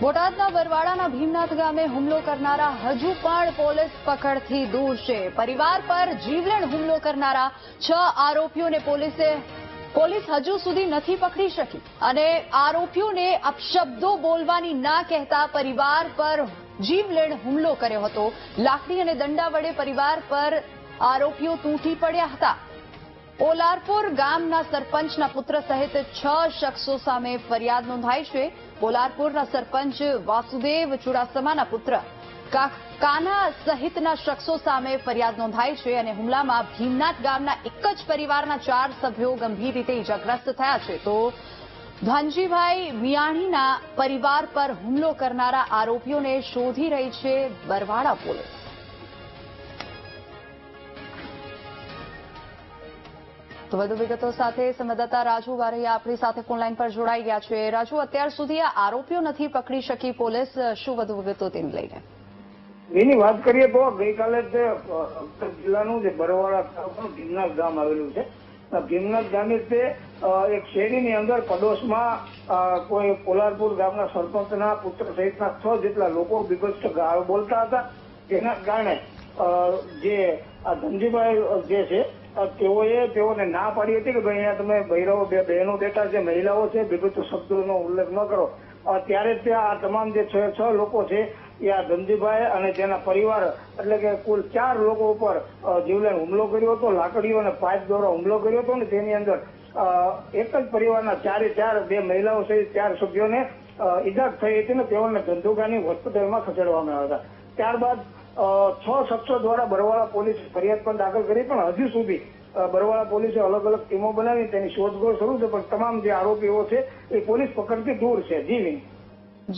બોટાદના બરવાડાના ભીમનાથ ગામે હુમલો કરનારા હજુ પણ પોલીસ પકડથી દૂર છે. પરિવાર પર જીવલેણ હુમલો કરનારા છ આરોપીઓને પોલીસે પોલીસ હજુ સુધી નથી પકડી શકી અને આરોપીઓને અપશબ્દો બોલવાની ના કહેતા પરિવાર પર જીવલેણ હુમલો કર્યો હતો. લાકડી અને દંડા વડે પરિવાર પર આરોપીઓ તૂટી પડ્યા હતા. પોલારપુર ગામના સરપંચના પુત્ર સહિત છ શખ્સો સામે ફરિયાદ નોંધાઈ છે. ઓલારપુરના સરપંચ વાસુદેવ ચુડાસમાના પુત્ર કાના સહિતના શખ્સો સામે ફરિયાદ નોંધાઈ છે અને હુમલામાં ભીમનાથ ગામના એક જ પરિવારના ચાર સભ્યો ગંભીર રીતે ઇજાગ્રસ્ત થયા છે. તો ધનજીભાઈ મિયાણીના પરિવાર પર હુમલો કરનારા આરોપીઓને શોધી રહી છે બરવાડા પોલીસ. તો વધુ વિગતો સાથે સંવાદદાતા રાજુ વારૈયા આપણી સાથે ફોનલાઈન પર જોડાઈ ગયા છે. રાજુ, અત્યાર સુધી આ આરોપીઓ નથી પકડી શકી પોલીસ. શું વધુ વિગતો તેને લઈને? એની વાત કરીએ તો ગઈકાલે જ જિલ્લાનું જે બરવાડા તાલુકાનું ભીમનાથ ગામ આવેલું છે. ભીમનાથ ગામે તે એક શેરીની અંદર પડોશમાં કોઈ કોલારપુર ગામના સરપંચના પુત્ર સહિતના છ જેટલા લોકો વિગત ગાળ બોલતા હતા. જેના કારણે જે આ ધનજીભાઈ જે છે તેઓએ, તેઓને ના પાડી હતી કે ભાઈ અહીંયા તમે બહેરાઓ બે, બહેનો બેઠા છે, મહિલાઓ છે બીભત્સ શબ્દોનો ઉલ્લેખ ન કરો. ત્યારે ત્યાં આ તમામ જે છ છ લોકો છે, એ આ ધનજીભાઈ અને તેના પરિવાર, એટલે કે કુલ ચાર લોકો ઉપર જીવલેણ હુમલો કર્યો હતો, લાકડીઓ અને પાઇપ દ્વારા હુમલો કર્યો હતો ને તેની અંદર એક જ પરિવારના ચારે, ચાર બે મહિલાઓ સહિત ચાર સભ્યોને ઇજા થઈ હતી ને તેઓને ધંધુકાની હોસ્પિટલમાં ખસેડવામાં આવ્યા હતા. ત્યારબાદ છ શખ્સો દ્વારા બરવાળા પોલીસ ફરિયાદ પણ દાખલ કરી, પણ હજુ સુધી બરવાળા પોલીસે અલગ અલગ ટીમો બનાવી, તેની શોધખોળ શરૂ છે, પણ તમામ જે આરોપીઓ છે, એ પોલીસ પકડથી દૂર છે. જી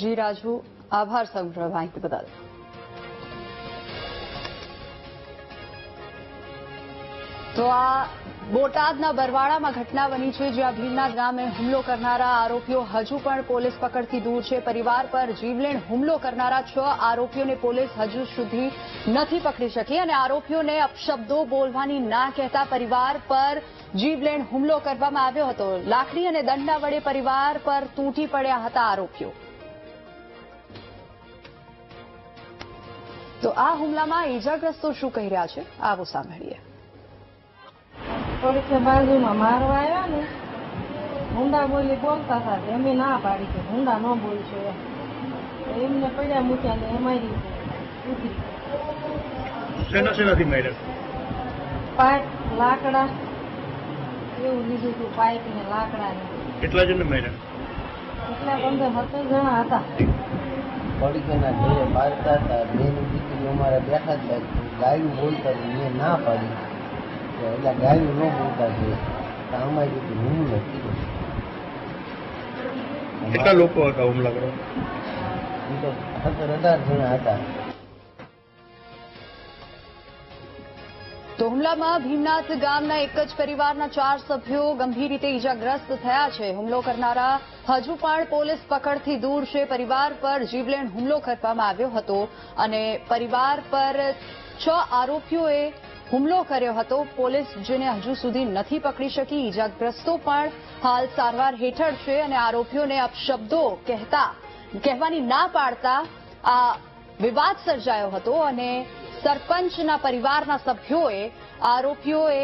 જી રાજુ, આભાર સમગ્ર માહિતી બદલ. તો આ બોટાદના બરવાડામાં ઘટના બની છે, જ્યાં ભીમનાથ ગામે હુમલો કરનારા આરોપીઓ હજુ પણ પોલીસ પકડથી દૂર છે. પરિવાર પર જીવલેણ હુમલો કરનારા છ આરોપીઓને પોલીસ હજુ સુધી નથી પકડી શકી અને આરોપીઓને અપશબ્દો બોલવાની ના કહેતા પરિવાર પર જીવલેણ હુમલો કરવામાં આવ્યો હતો. લાકડી અને દંડા વડે પરિવાર પર તૂટી પડ્યા હતા આરોપીઓ. તો આ હુમલામાં ઈજાગ્રસ્તો શું કહી રહ્યા છે? આવો સાંભળીએ. પોલીસે બાજુમાં મારવા આવ્યા ને હુંડા બોલી બોલતા હતા એમને ના પાડી કે હુંડા ન બોલશો એમને પડ્યા મૂક્યા ને અમારી શેના શેનાથી માર્યા? પાઇપ લાકડા એવું લીધું હતું પાઇપ ને લાકડા ને. કેટલા જણ માર્યા? એટલા પંદર સત્તર જણા હતા. પડીકેના ઘરે પાડતા હતા. બેન દીકરી અમારે બેઠા જ ગાયું બોલતા હતા મેં ના પાડી. એટલે ગાયું ન બોલતા છે તો અમારી દીકરી હું નથી કેટલા લોકો હતા હુમલા કરવા એ તો સત્તર અઢાર જણા હતા તો હુમલામાં ભીમનાથ ગામના એક જ પરિવારના ચાર સભ્યો ગંભીર રીતે ઈજાગ્રસ્ત થયા છે. હુમલો કરનારા હજુ પણ પોલીસ પકડથી દૂર છે. પરિવાર પર જીવલેણ હુમલો કરવામાં આવ્યો હતો અને પરિવાર પર છ આરોપીઓએ હુમલો કર્યો હતો. પોલીસ જેને હજુ સુધી નથી પકડી શકી, ઈજાગ્રસ્તો પણ હાલ સારવાર હેઠળ છે અને આરોપીઓને અપશબ્દો કહેતા કહેવાની ના પાડતા આ વિવાદ સર્જાયો હતો અને સરપંચના પરિવારના સભ્યોએ આરોપીઓએ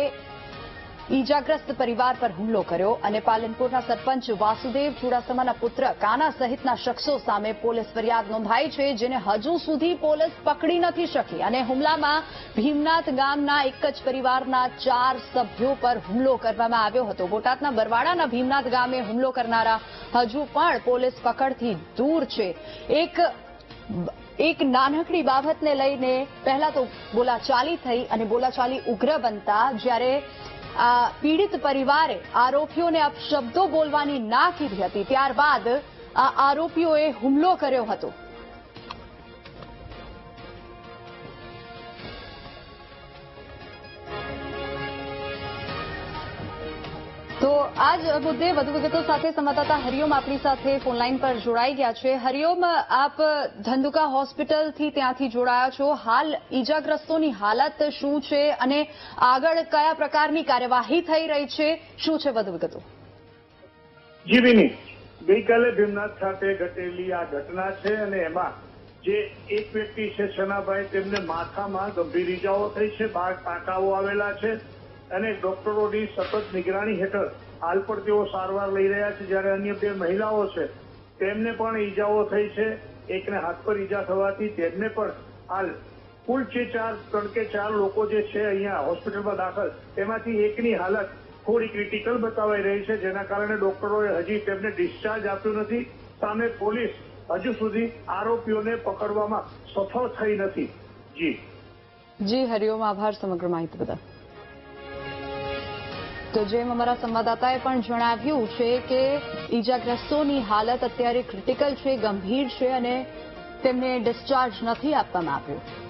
ઈજાગ્રસ્ત પરિવાર પર હુમલો કર્યો અને પાલનપુરના સરપંચ વાસુદેવ ચુડાસમાના પુત્ર કાના સહિતના શખ્સો સામે પોલીસ ફરિયાદ નોંધાઈ છે, જેને હજુ સુધી પોલીસ પકડી નથી શકી. અને હુમલામાં ભીમનાથ ગામના એક જ પરિવારના ચાર સભ્યો પર હુમલો કરવામાં આવ્યો હતો. બોટાદના બરવાડાના ભીમનાથ ગામે હુમલો કરનારા હજુ પણ પોલીસ પકડથી દૂર છે. એક એક નાનકડી બાબતને લઈને પહેલા તો બોલાચાલી થઈ અને બોલાચાલી ઉગ્ર બનતા જ્યારે પીડિત પરિવારે આરોપીઓને અપશબ્દો બોલવાની ના કીધી હતી. ત્યારબાદ આ આરોપીઓએ હુમલો કર્યો હતો. તો આજ મુદ્દે વધુ વિગતો સાથે સંવાદદાતા હરિઓમ આપણી સાથે ફોનલાઈન પર જોડાઈ ગયા છે. હરિઓમ, આપ ધંધુકા હોસ્પિટલથી ત્યાંથી જોડાયા છો. હાલ ઈજાગ્રસ્તોની હાલત શું છે અને આગળ કયા પ્રકારની કાર્યવાહી થઈ રહી છે? શું છે વધુ વિગતો? જી વિની ગઈકાલે ભીમનાથ ખાતે ઘટેલી આ ઘટના છે અને એમાં જે એક વ્યક્તિ છે સનાભાઈ તેમને માથામાં ગંભીર ઈજાઓ થઈ છે બાર ટાંકાઓ આવેલા છે. અને ડોક્ટરોની સતત નિગરાણી હેઠળ હાલ પણ તેઓ સારવાર લઈ રહ્યા છે. જ્યારે અન્ય બે મહિલાઓ છે, તેમને પણ ઈજાઓ થઈ છે. એકને હાથ પર ઈજા થવાથી તેમને પણ હાલ કુલ જે ચાર, ત્રણ કે ચાર લોકો જે છે અહીંયા હોસ્પિટલમાં દાખલ, તેમાંથી એકની હાલત થોડી ક્રિટિકલ બતાવાઈ રહી છે. જેના કારણે ડોક્ટરોએ હજી તેમને ડિસ્ચાર્જ આપ્યું નથી. સામે પોલીસ હજુ સુધી આરોપીઓને પકડવામાં સફળ થઈ નથી. જી. જી, હરિઓમ આભાર, સમગ્ર માહિતી બદલ. તો જેમ અમારા સંવાદદાતાએ પણ જણાવ્યું છે કે ઈજાગ્રસ્તોની હાલત અત્યારે ક્રિટિકલ છે, ગંભીર છે અને તેમને ડિસ્ચાર્જ નથી આપવામાં આવ્યું.